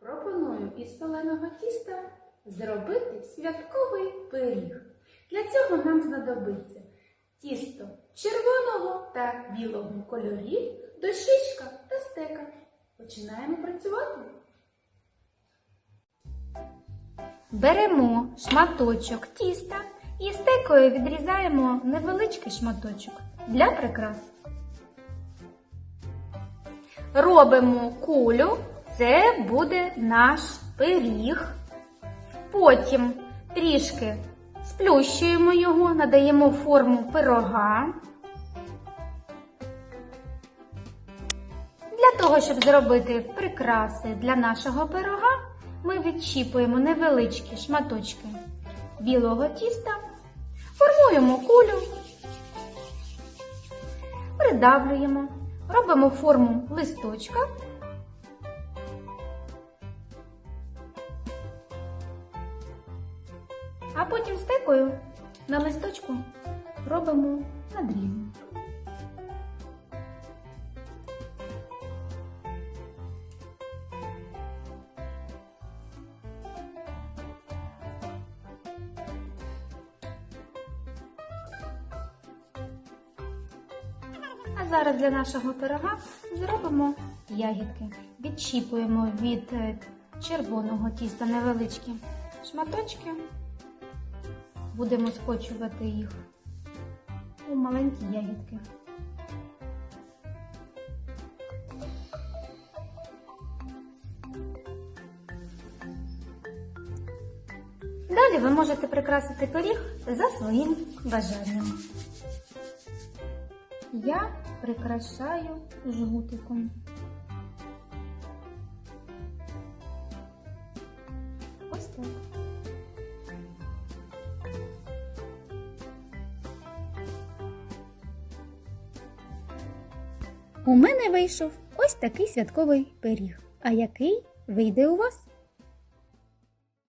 пропоную із соленого тіста зробити святковий пиріг. Для цього нам знадобиться тісто червоного та білого кольорів, дощечка та стека. Починаємо працювати. Беремо шматочок тіста і стекою відрізаємо невеличкий шматочок для прикрас. Робимо кулю, це буде наш пиріг. Потім трішки сплющуємо його, надаємо форму пирога. Для того, щоб зробити прикраси для нашого пирога, ми відчіпуємо невеличкі шматочки білого тіста, формуємо кулю, придавлюємо, робимо форму листочка. А потім стекою на листочку робимо надріз. А зараз для нашого пирога зробимо ягідки. Відчіпуємо від е, червоного тіста невеличкі шматочки. Будемо скочувати їх у маленькі ягідки. Далі ви можете прикрасити пиріг за своїм бажанням. Я прикрашаю жгутиком. Ось так. У мене вийшов ось такий святковий пиріг. А який вийде у вас?